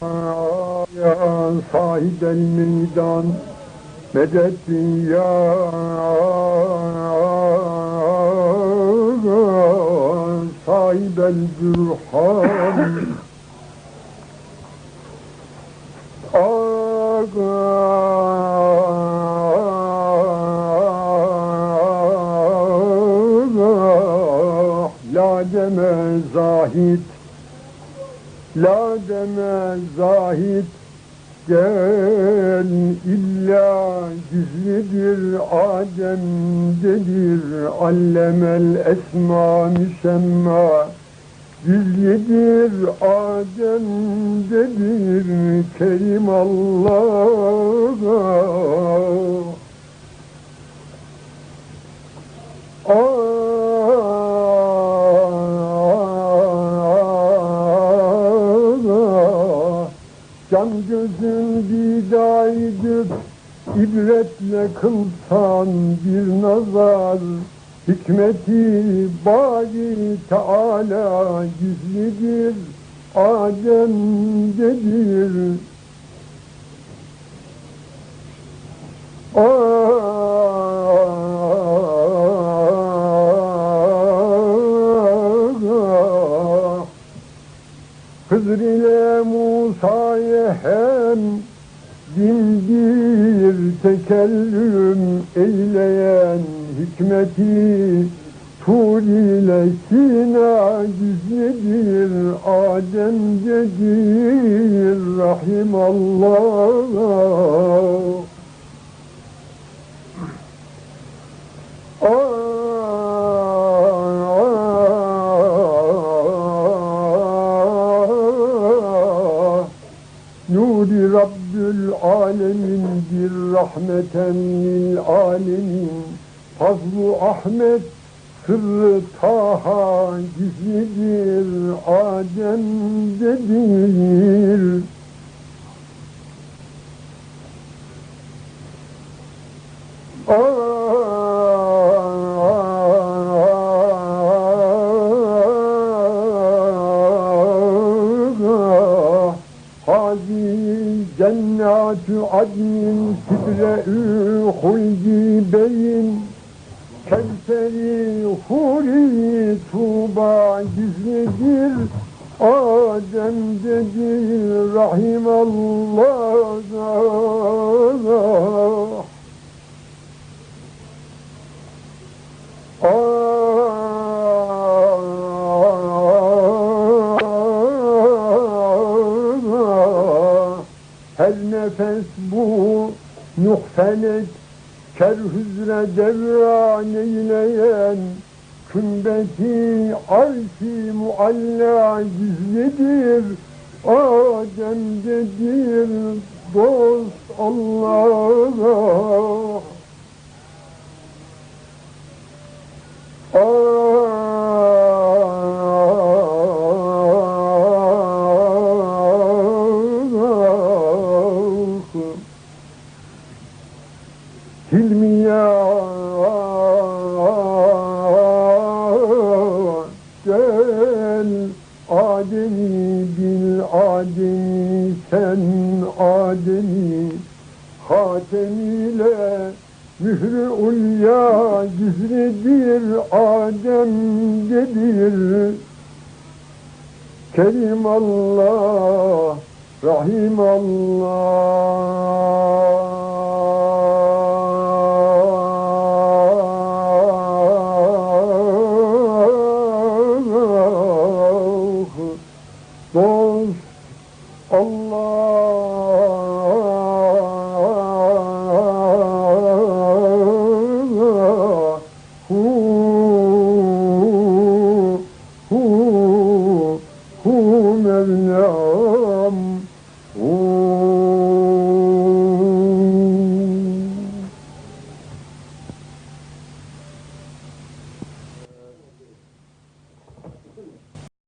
ya sahibel meydan medet ya sahibel bürhan Aga La deme zahid La deme zahid Gel illa gizlidir Adem'dedir Allemel esma müsemma Gizlidir Adem'dedir Kerim Allah Can gözün bidaydır ibretle kılsan bir nazar. Hikmeti bari Teala gizlidir Adem'dedir Ah, Hızır ile Musa'ya hem bin bir tekellüm eyleyen hikmeti Tur ile Sina gizlidir Adem'cedir Rahimallah. Ah, Rabbül Alemindir rahmeten lil alemin. Fazlu Ahmet sırrı Taha gizlidir Adem'dedir Ah, cennatü adnin sidre-ü huldi beyin Kevseri huri tuba gizlidir. Adem'dedir rahimallah Her nefes bu nuh felek Ker hüzre devran eyleyen Kümbeti arşi mualla gizlidir Adem'dedir dost Allah sen Ademi Hatemiyle mührü ulya gizlidir Adem'dedir Kerim Allah Rahim Allah Oh.